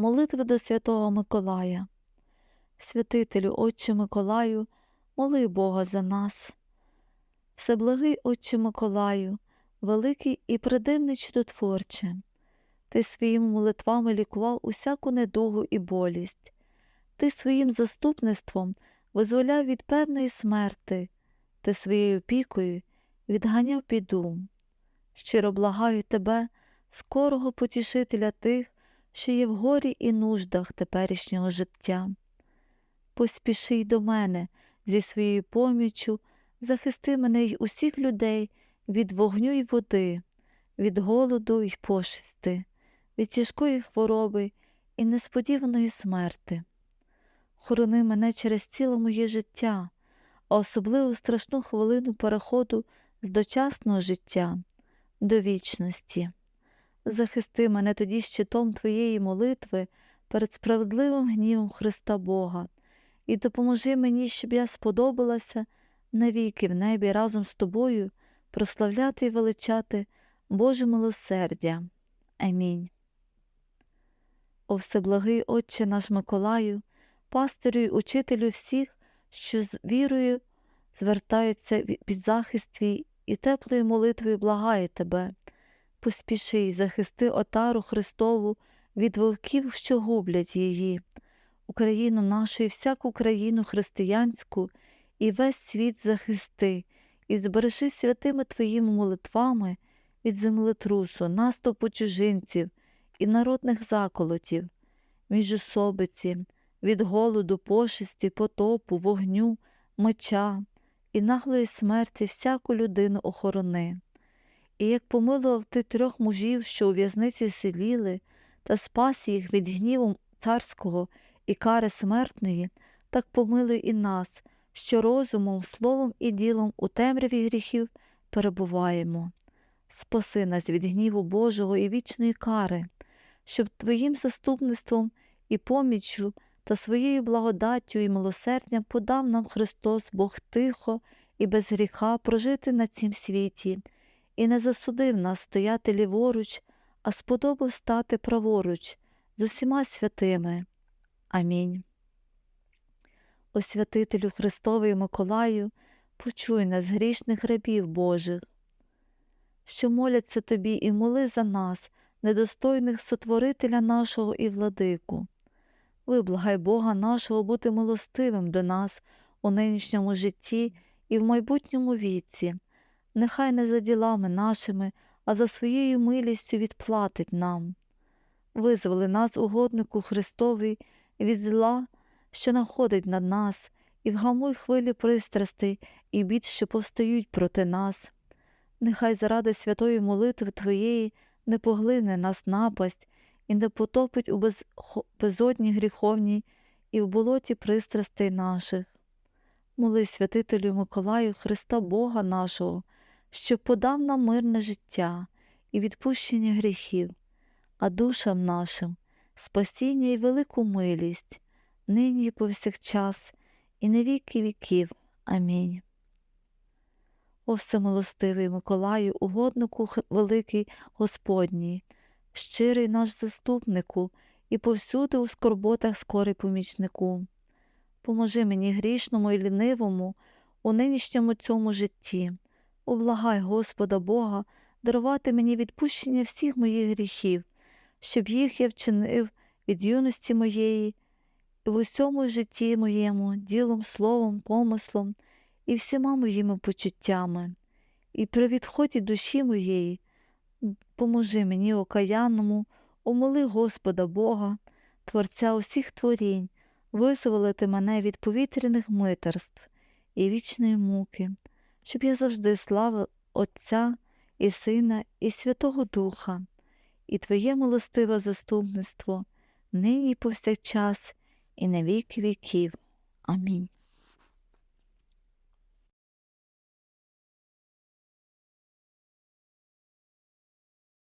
Молитви до святого Миколая. Святителю, Отче Миколаю, моли Бога за нас. Всеблагий Отче Миколаю, великий і придивний чудотворче, Ти своїми молитвами лікував усяку недугу і болість, Ти своїм заступництвом визволяв від певної смерти, Ти своєю опікою відганяв біду. Щиро благаю тебе, скорого потішителя тих, що є в горі і нуждах теперішнього життя. Поспіши й до мене зі своєю поміччю, захисти мене й усіх людей від вогню й води, від голоду й пошисти, від тяжкої хвороби і несподіваної смерти. Хорони мене через ціле моє життя, а особливо страшну хвилину переходу з дочасного життя до вічності. Захисти мене тоді щитом Твоєї молитви перед справедливим гнівом Христа Бога, і допоможи мені, щоб я сподобалася навіки в небі разом з тобою прославляти і величати Боже милосердя. Амінь. О всеблагий Отче наш Миколаю, пастирю й учителю всіх, що з вірою звертаються під захист твій і теплою молитвою благає тебе. Поспіши й захисти отару Христову від вовків, що гублять її, Україну нашу і всяку країну християнську, і весь світ захисти, і збережи святими Твоїми молитвами від землетрусу, наступу чужинців і народних заколотів, міжособиці, від голоду, пошесті, потопу, вогню, меча і наглої смерті всяку людину охорони. І як помилував ти трьох мужів, що у в'язниці сиділи, та спас їх від гніву царського і кари смертної, так помилуй і нас, що розумом, словом і ділом у темряві гріхів перебуваємо. Спаси нас від гніву Божого і вічної кари, щоб Твоїм заступництвом і поміччю та своєю благодаттю і милосердям подав нам Христос Бог тихо і без гріха прожити на цім світі, і не засудив нас стояти ліворуч, а сподобав стати праворуч з усіма святими. Амінь. О святителю Христовий Миколаю, почуй нас грішних рабів Божих, що моляться тобі і моли за нас, недостойних сотворителя нашого і владику. Виблагай Бога нашого бути милостивим до нас у нинішньому житті і в майбутньому віці, нехай не за ділами нашими, а за своєю милістю відплатить нам. Визволи нас, угоднику Христовий, від зла, що находить над нас, і вгамуй хвилі пристрастей і бід, що повстають проти нас. Нехай заради святої молитви Твоєї не поглине нас напасть і не потопить у без... безодні гріховній і в болоті пристрастей наших. Моли святителю Миколаю Христа Бога нашого, що подав нам мирне життя і відпущення гріхів, а душам нашим спасіння і велику милість, нині і повсякчас, і на віки віків. Амінь. О всемилостивий Миколаю, угоднику великий Господній, щирий наш заступнику і повсюди у скорботах скорий помічнику. Поможи мені грішному і лінивому у нинішньому цьому житті. Облагай Господа Бога, дарувати мені відпущення всіх моїх гріхів, щоб їх я вчинив від юності моєї, і в усьому житті моєму, ділом, словом, помислом і всіма моїми почуттями, і при відході душі моєї, поможи мені окаянному, умоли Господа Бога, Творця усіх творінь, визволити мене від повітряних митерств і вічної муки, щоб я завжди славив Отця і Сина, і Святого Духа, і Твоє милостиве заступництво, нині повсякчас, і на віки віків. Амінь.